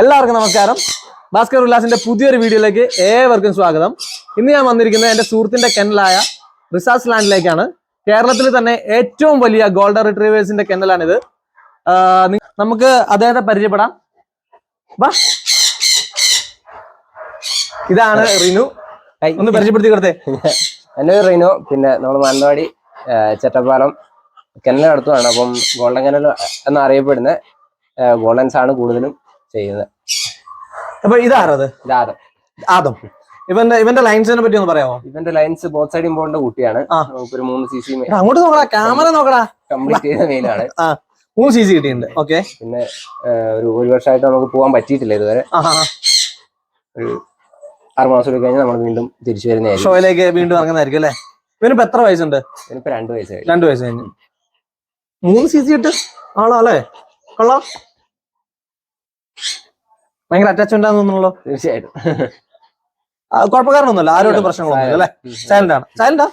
എല്ലാവർക്കും നമസ്കാരം. ഭാസ്കർ ഉല്ലാസിന്റെ പുതിയൊരു വീഡിയോയിലേക്ക് ഏവർക്കും സ്വാഗതം. ഇന്ന് ഞാൻ വന്നിരിക്കുന്നത് എന്റെ സുഹൃത്തിന്റെ കെനലായ റിസാർച്ച് ലാൻഡിലേക്കാണ്. കേരളത്തിൽ തന്നെ ഏറ്റവും വലിയ ഗോൾഡൻ റിട്രീവേഴ്സിന്റെ കെനലാണിത് നമുക്ക് അദ്ദേഹത്തെ പരിചയപ്പെടാം. വാ. ഇതാണ് റിനു. ഒന്ന് പരിചയപ്പെടുത്തി കൊടുത്തേ. എന്റെ പേര് റിനു. പിന്നെ നമ്മൾ മാനന്തവാടി ചെറ്റപ്പാലം കെനലടുത്തുമാണ് അപ്പം ഗോൾഡൻ കെന്നൽ എന്നറിയപ്പെടുന്ന ഗോൾഡൻസ് ആണ് കൂടുതലും. ചെയ്യുന്നത്. അപ്പൊ ഇതാരത് ഇതാദം ആദം. ഇവന്റെ ഇവന്റെ ലൈൻസിനെ പറ്റി ഒന്ന് പറയാമോ? ഇവന്റെ ലൈൻസ് ബോത്ത് സൈഡ് ഇമ്പോർട്ടന്റ് കുട്ടിയാണ്. നമുക്കൊരു മൂന്ന് സി സി അങ്ങോട്ട് നോക്കടാ ക്യാമറ നോക്കടാ. കംപ്ലീറ്റ് ചെയ്ത മെയിലാണ് ആ മൂന്ന് സി സി കിട്ടിയിട്ടുണ്ട്. ഓക്കെ പിന്നെ ഒരു ഒരു വർഷമായിട്ട് നമുക്ക് പോകാൻ പറ്റിയിട്ടില്ല ഇതുവരെ. ഒരു ആറ് മാസം കഴിഞ്ഞാൽ നമ്മൾ വീണ്ടും തിരിച്ചു വരുന്നതായിരിക്കും. ഷോയിലേക്ക് വീണ്ടും ഇറങ്ങുന്നതായിരിക്കും അല്ലേ? ഇവനിപ്പോ എത്ര വയസ്സുണ്ട്? ഇവനിപ്പോ രണ്ട് വയസ്സായി. രണ്ടു വയസ്സായി കഴിഞ്ഞു. മൂന്ന് സി സി ഇട്ട് ആളോ അല്ലേ? കൊള്ളാം. ഭയങ്കര അറ്റാച്ച്മെന്റ് ആണെന്ന് തോന്നുന്നല്ലോ തീർച്ചയായിട്ടും. കുഴപ്പക്കാരനൊന്നുമല്ല. ആരോട്ടും പ്രശ്നങ്ങളൊന്നും അല്ലേ? സൈലന്റ് ആണ്. സൈലന്റാ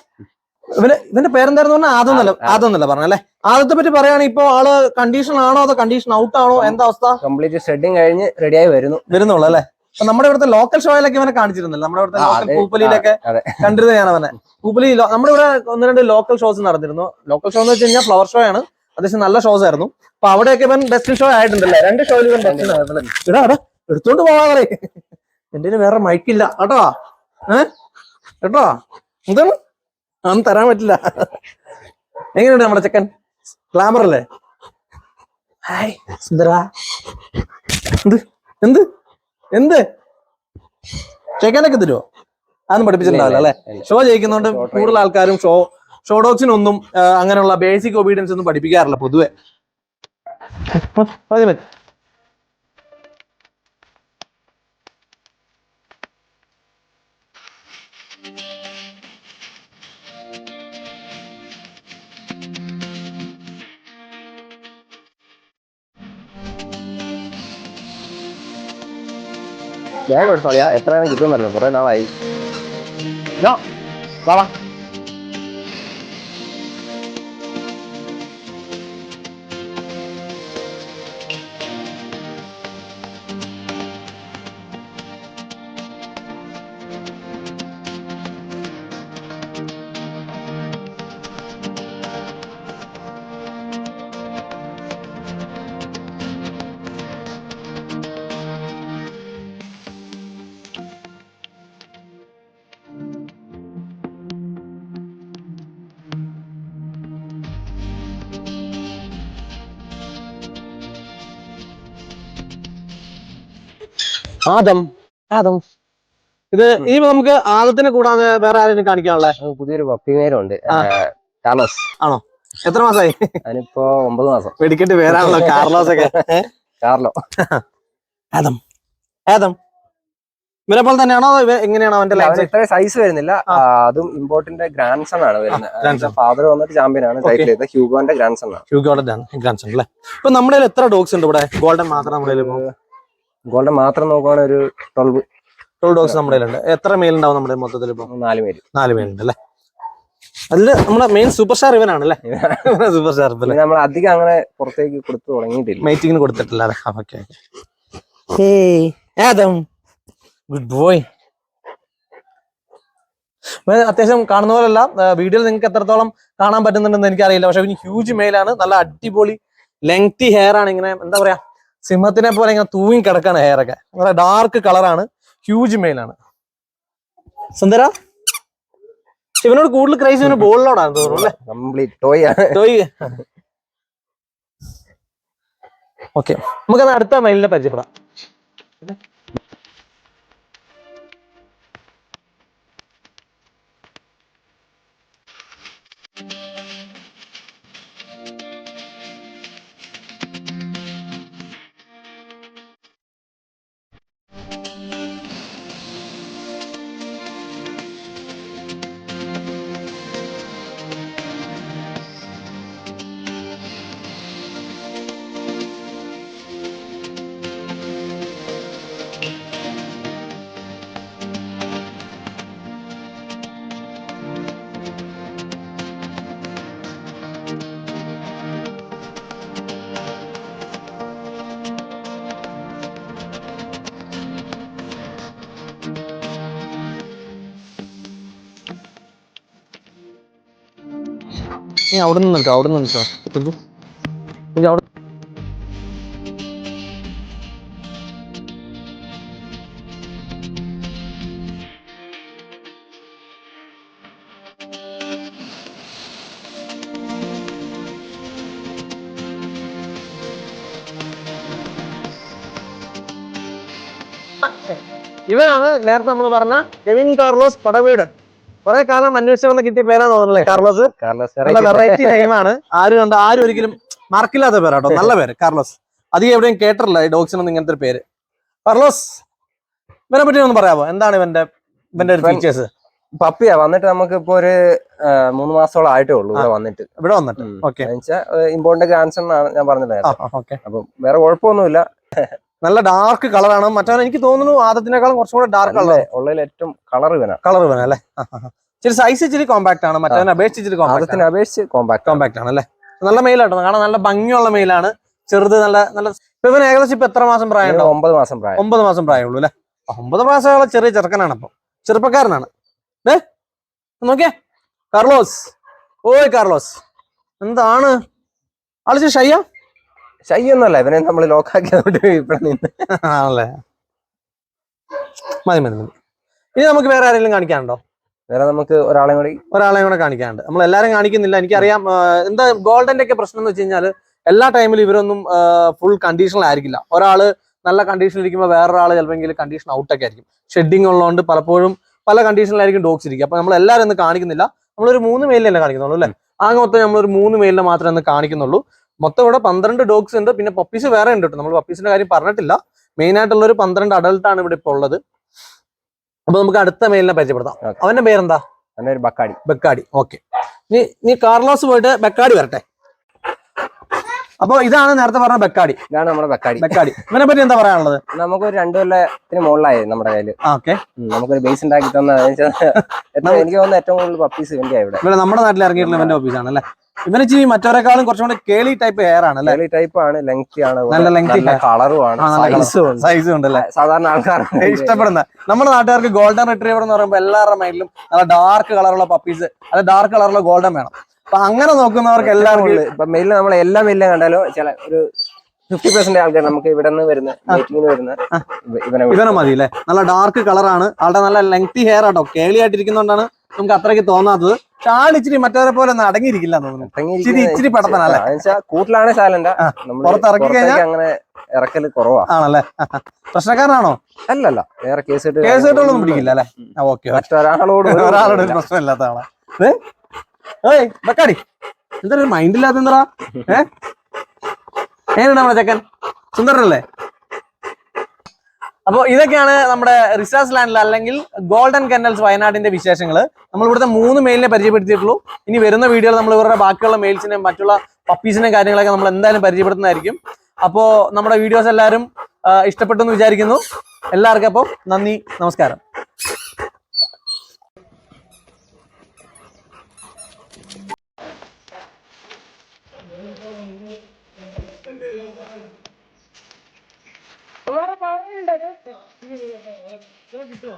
ഇവന് ഇവന്റെ പേരെന്തായിരുന്നു പറഞ്ഞാൽ ആദ്യം നല്ല ആദ്യം നല്ല പറഞ്ഞല്ലേ ആദ്യത്തെ പറ്റി പറയുകയാണെങ്കിൽ ഇപ്പൊ ആൾ കണ്ടീഷൻ ആണോ അതോ കണ്ടീഷൻ ഔട്ട് ആണോ? എന്താ അവസ്ഥ? കംപ്ലീറ്റ് ഷെഡിങ് കഴിഞ്ഞ് റെഡിയായി വരുന്നു. വരുന്നുള്ളൂ അല്ലേ? അപ്പൊ നമ്മുടെ ഇവിടുത്തെ ലോക്കൽ ഷോയിലൊക്കെ ഇവനെ കാണിച്ചിരുന്നില്ല. നമ്മുടെ ഇവിടുത്തെ കൂപ്പലിയിലൊക്കെ ലോക്കൽ. പൂപ്പലിയിലൊക്കെ കണ്ടിരുന്നത് ഞാൻ അവനെ. പൂപ്പലി നമ്മുടെ ഇവിടെ ഒന്ന് രണ്ട് ലോക്കൽ ഷോസ് നടന്നിരുന്നു. ലോക്കൽ ഷോ എന്ന് വെച്ച് കഴിഞ്ഞാൽ ഫ്ലവർ ഷോ ആണ്. അത്യാവശ്യം നല്ല ഷോസ് ആയിരുന്നു. അപ്പൊ അവിടെയൊക്കെ ഇവൻ ബെസ്റ്റ് ഷോ ആയിട്ടുണ്ടല്ലേ? രണ്ട് ഷോയിൽ ഇവൻ ബെസ്റ്റ് എടുത്തോണ്ട് പോവാറേ എന്റെ വേറെ മൈക്കില്ല കേട്ടോ? ഏ? കേട്ടോ? എന്താണ്? അന്ന് തരാൻ പറ്റില്ല. എങ്ങനെയുണ്ട് നമ്മുടെ ചെക്കൻ? ക്ലാമർ അല്ലേ? ഹായ് സുന്ദര. എന്ത്? എന്ത്? എന്ത്? ചെക്കനൊക്കെ തരുമോ അതൊന്നും പഠിപ്പിച്ചിട്ടുണ്ടാവില്ല അല്ലെ? ഷോ ജയിക്കുന്നതുകൊണ്ട് കൂടുതൽ ആൾക്കാരും ഷോ ഷോ ഡോഗ്സിനൊന്നും ആ, അങ്ങനെയുള്ള ബേസിക് ഒബീഡിയൻസ് ഒന്നും പഠിപ്പിക്കാറില്ല പൊതുവെ. ഞാൻ കൊടുത്തോളിയാ എത്ര വേണം കിട്ടും പറഞ്ഞു. കുറെ നാളായി. വാ, വാ. ആദം. ആദം. ഇത് ഇനി നമുക്ക് ആദത്തിനെ കൂടാതെ വേറെ ആരെങ്കിലും കാണിക്കാനുള്ള? പുതിയൊരു പപ്പി നേരമുണ്ട് കാർലോസ്. ആണോ? എത്ര മാസമായി അതിനിപ്പോ ഒമ്പത് മാസം. വെടിക്കെട്ട് പേരാണല്ലോ കാർലോസ് ഒക്കെ കാർലോ. ആദം. ആദം. പോലെ തന്നെയാണോ എങ്ങനെയാണോ അവന്റെ ഇത്ര സൈസ് വരുന്നില്ല. അതും ഇമ്പോർട്ടിന്റെ ഗ്രാൻഡ് സൺ ആണ് വരുന്നത്. ഫാദർ വന്നിട്ട് ചാമ്പ്യൻ ആണ്. ടൈറ്റിൽ ചെയ്ത ഹ്യൂഗോന്റെ ഗ്രാൻഡ് സൺ ആണ്. ഹ്യൂഗോന്റെ ഗ്രാൻഡ് സൺ അല്ലേ? ഇപ്പൊ നമ്മുടെ എത്ര ഡോഗ്സ് ഉണ്ട് ഇവിടെ? ഗോൾഡൻ മാത്രം നമ്മുടെ ഗോൾഡൻ മാത്രം നോക്കുവാണെങ്കിൽ ഒരു ട്വൽവ് ട്വൽവ് ഡോഗ്സ് നമ്മുടെ കയ്യിലുണ്ട്. എത്ര മെയിൽ ഉണ്ടാവും നമ്മുടെ മൊത്തത്തിൽ ഇപ്പൊ? നാല് പേര് നാല് മേലുണ്ട് അല്ലേ? അതിൽ നമ്മുടെ മെയിൻ സൂപ്പർ സ്റ്റാർ ഇവനാണ്. അല്ലേ സൂപ്പർ സ്റ്റാർ പിന്നെ നമ്മൾ അധികം അങ്ങനെ പുറത്തേക്ക് കൊടുത്തു തുടങ്ങിയിട്ടില്ല. മൈറ്റിങ്ങിന് കൊടുത്തിട്ടില്ല അല്ലേ? ഓക്കെ ഗുഡ് ബോയ് അത്യാവശ്യം കാണുന്ന പോലല്ല വീഡിയോയിൽ നിങ്ങൾക്ക് എത്രത്തോളം കാണാൻ പറ്റുന്നുണ്ടെന്ന് എനിക്കറിയില്ല. പക്ഷെ ഇവന് ഹ്യൂജ് മെയിലാണ് നല്ല അടിപൊളി ലെങ്തി ഹെയർ ആണ്. ഇങ്ങനെ എന്താ പറയാ? സിംഹത്തിനെ പോലെ ഇങ്ങനെ തൂങ്ങി കിടക്കാണ് ഹെയർ ഒക്കെ. നല്ല ഡാർക്ക് കളറാണ് ഹ്യൂജ് മെയിലാണ് സുന്ദര? ഇവനോട് കൂടുതൽ ക്രൈസ് ഇവന് ബോളിനോടാണ് തോന്നുന്നു കംപ്ലീറ്റ് ടോയ് ടോയ് ഓക്കെ നമുക്ക് അടുത്ത മൈലിനെ പരിചയപ്പെടാം. നീ അവിടെ നിന്ന് നിൽക്കാം. അവിടെ നിന്ന് കുഞ്ചു അവിടെ ഇവനാണ് നേരത്തെ നമ്മൾ പറഞ്ഞ കെവിൻ കാർലോസ് പടവീട് കുറെ കാലം അന്വേഷിച്ചു വന്ന കിട്ടിയ പേരാന്ന് തോന്നുന്നല്ലേ? കാർലോസ്? വെറൈറ്റി നെയിമാണ് ആരും കണ്ട ആരും ഒരിക്കലും മറക്കില്ലാത്ത പേരാട്ടോ. നല്ല പേര് കാർലോസ്. അധികം എവിടെയും കേട്ടിട്ടില്ല ഈ ഡോഗ്സിനൊന്നും ഇങ്ങനത്തെ ഒരു പേര്. കാർലോസ് ഇവനെ പറ്റി ഒന്ന് പറയാമോ എന്താണ് ഇവന്റെ ഇവന്റെ ഒരു ഫീച്ചേഴ്സ് പപ്പിയാ. വന്നിട്ട് നമുക്ക് ഇപ്പൊ ഒരു മൂന്ന് മാസത്തോളം ആയിട്ടേ ഉള്ളൂ ഇവിടെ വന്നിട്ട്. ഇവിടെ വന്നിട്ട്. ഇമ്പോർട്ടന്റ് ഇമ്പോർട്ടന്റ് സൺ ആണ് ഞാൻ ഓക്കെ. അപ്പം വേറെ കുഴപ്പമൊന്നുമില്ല. നല്ല ഡാർക്ക് കളറാണ് മറ്റവൻ എനിക്ക് തോന്നുന്നു ആദത്തിനേക്കാളും കുറച്ചും കൂടെ ഡാർക്ക് കളർ ഉള്ളതിൽ ഏറ്റവും കളർ വേണം കളർ വേണം അല്ലേ? ഇച്ചിരി സൈസ് ഇച്ചിരി കോമ്പാക്ട് ആണ്. മറ്റവനെ അപേക്ഷിച്ച് ഇച്ചിരി കോമ്പാക്ട് അപേക്ഷിച്ച് കോമ്പാക്ട് കോമ്പാക്ട് ആണ് അല്ലേ? നല്ല മെയിലാട്ടോ കാണാൻ നല്ല ഭംഗിയുള്ള മെയിലാണ് ചെറുത് നല്ല നല്ല ഇപ്പൊ ഇവന് ഏകദേശം ഇപ്പൊ എത്ര മാസം പ്രായം ഒമ്പത് മാസം പ്രായം. ഒമ്പത് മാസം പ്രായമുള്ളൂ അല്ലെ? ഒമ്പത് മാസമുള്ള ചെറിയ ചെറുക്കനാണ് അപ്പൊ. ചെറുപ്പക്കാരനാണ്. ഏ നോക്കിയേ. കാർലോസ്. ഓയ് കാർലോസ്. എന്താണ്? ആളിച്ച് ഷയ്യ ശയ്യൊന്നുമല്ല ഇവനെ നമ്മൾ ലോക്കാക്കിയതുകൊണ്ട് ഇവിടെ നിന്ന്. ആണല്ലേ? മതി മതി മതി. ഇനി നമുക്ക് വേറെ ആരെങ്കിലും കാണിക്കാനുണ്ടോ? വേറെ നമുക്ക് ഒരാളെ കൂടി ഒരാളെയും കൂടെ കാണിക്കാനുണ്ട്. നമ്മൾ എല്ലാരും കാണിക്കുന്നില്ല. എനിക്കറിയാം എന്താ ഗോൾഡന്റെ ഒക്കെ പ്രശ്നം എന്ന് വെച്ച് കഴിഞ്ഞാൽ എല്ലാ ടൈമിലും ഇവരൊന്നും ഫുൾ കണ്ടീഷനിലായിരിക്കില്ല ഒരാൾ നല്ല കണ്ടീഷനിൽ ഇരിക്കുമ്പോൾ വേറൊരാൾ ചിലപ്പോൾ കണ്ടീഷൻ ഔട്ടൊക്കെ ആയിരിക്കും. ഷെഡിങ് ഉള്ളതുകൊണ്ട് പലപ്പോഴും പല കണ്ടീഷനിലായിരിക്കും ഡോഗ്സ് ഇരിക്കുക. അപ്പൊ നമ്മൾ എല്ലാവരും ഒന്ന് കാണിക്കുന്നില്ല. നമ്മളൊരു മൂന്ന് മെയിലല്ലേ കാണിക്കുന്നുള്ളൂ അല്ലേ? ആകെ മൊത്തം നമ്മളൊരു മൂന്ന് മെയിലിനെ മാത്രമേ ഒന്ന് കാണിക്കുന്നുള്ളൂ. മൊത്തം ഇവിടെ പന്ത്രണ്ട് ഡോഗ്സ് ഉണ്ട്. പിന്നെ പപ്പീസ് വേറെ ഉണ്ട് കേട്ടോ. നമ്മൾ പപ്പീസിന്റെ കാര്യം പറഞ്ഞിട്ടില്ല. മെയിൻ ആയിട്ടുള്ള ഒരു പന്ത്രണ്ട് അഡൽട്ട് ആണ് ഇവിടെ ഇപ്പോൾ ഉള്ളത്. അപ്പൊ നമുക്ക് അടുത്ത മെയിലിനെ പരിചയപ്പെടുത്താം. അവന്റെ പേരെന്താ? ബക്കാടി. ബെക്കാടി. ഓക്കെ. നീ നീ കാർലോസ് പോയിട്ട് ബക്കാടി വരട്ടെ. അപ്പൊ ഇതാണ് നേരത്തെ പറഞ്ഞ ബെക്കാടി. ഇതാണ് നമ്മുടെ ബക്കാടി. ബെക്കാടി. ഇവനെ പറ്റി എന്താ പറയാനുള്ളത്? നമുക്കൊരു രണ്ടു കൊല്ലത്തിന് മുകളിലായി നമ്മുടെ കയ്യിൽ. ഓക്കെ. നമുക്കൊരു ബേസ് ഉണ്ടാക്കി തന്ന. എനിക്ക് തോന്നുന്ന ഏറ്റവും കൂടുതൽ പപ്പീസ് ഇവന്റെ ഇവിടെ. ഇവിടെ നമ്മുടെ നാട്ടിൽ ഇറങ്ങിയിട്ടുള്ള ഇവന്റെ ഓഫീസാണ് അല്ലേ? ഇവന് ഇച്ചിരി മറ്റവരെക്കാളും കുറച്ചും കൂടെ കേളി ടൈപ്പ് ഹെയർ ആണ് കേളി ടൈപ്പ് ആണ് ലെങ്തി ആണ് നല്ല ലെങ്ത്. കളറും ആണ്. സൈസും ഉണ്ട് സാധാരണ ആൾക്കാർ ഇഷ്ടപ്പെടുന്ന. നമ്മുടെ നാട്ടുകാർക്ക് ഗോൾഡൻ റിട്രീവർ എന്ന് പറയുമ്പോൾ എല്ലാവരുടെ മൈൻഡിലും നല്ല ഡാർക്ക് കളറുള്ള പപ്പീസ് അല്ല ഡാർക്ക് കളറുള്ള ഗോൾഡൻ വേണം. അപ്പൊ അങ്ങനെ നോക്കുന്നവർക്ക് എല്ലാവർക്കും ഇപ്പൊ മെയിലിൽ നമ്മൾ എല്ലാ മെയിലും കണ്ടാലോ ചില ഒരു ഫിഫ്റ്റി പെർസെന്റ് ആൾക്കാർ നമുക്ക് ഇവിടെ നിന്ന് വരുന്ന മീറ്റിംഗിന് വരുന്ന ഇവനെ ഇവനെ മതി അല്ലേ? നല്ല ഡാർക്ക് കളറാണ് ആളുടെ നല്ല ലെങ്തി ഹെയർ ആട്ടോ. കേളി ആയിട്ടിരിക്കുന്നോണ്ടാണ് നമുക്ക് അത്രയ്ക്ക് തോന്നാത്തത്. പക്ഷെ ആൾ ഇച്ചിരി മറ്റവരെ പോലെ ഒന്നും അടങ്ങിയിരിക്കില്ല ഇച്ചിരി ഇച്ചിരി എന്നുവെച്ചാ കൂട്ടിലാണ് സാലന്റ് ആ, നമ്മൾ പുറത്ത് ഇറക്കി കഴിഞ്ഞാൽ- അങ്ങനെ ഇറക്കൽ കുറവാ. ആണല്ലേ? പ്രശ്നക്കാരനാണോ? അല്ലല്ല വേറെ കേസ് കേസ് കേട്ടോളൊന്നും പിടിക്കില്ല അല്ലേ? ഓക്കെ ഒരാളോട് ഒരു ഒരാളോട് ഒരു പ്രശ്നമില്ലാത്ത ആളാ? ഏയ് ബക്കാടി. എന്താ മൈൻഡ് ഇല്ലാത്ത എന്താ ഏ? നമ്മുടെ ചെക്കൻ? സുന്ദരനല്ലേ? അപ്പൊ ഇതൊക്കെയാണ് നമ്മുടെ റിസർച്ച് ലാൻഡിൽ അല്ലെങ്കിൽ ഗോൾഡൻ കെന്നൽസ് വയനാടിന്റെ വിശേഷങ്ങൾ നമ്മൾ ഇവിടുത്തെ മൂന്ന് മെയിലിനെ പരിചയപ്പെടുത്തിയിട്ടുള്ളൂ. ഇനി വരുന്ന വീഡിയോയിൽ നമ്മൾ ഇവരുടെ ബാക്കിയുള്ള മെയിൽസിനെയും മറ്റുള്ള പപ്പീസിനെയും കാര്യങ്ങളൊക്കെ നമ്മൾ എന്തായാലും പരിചയപ്പെടുത്തുന്നതായിരിക്കും. അപ്പോൾ നമ്മുടെ വീഡിയോസ് എല്ലാവരും ഇഷ്ടപ്പെട്ടു എന്ന് വിചാരിക്കുന്നു. എല്ലാവർക്കും അപ്പം നന്ദി നമസ്കാരം. Danke, Herr Arzt. Danke, Herr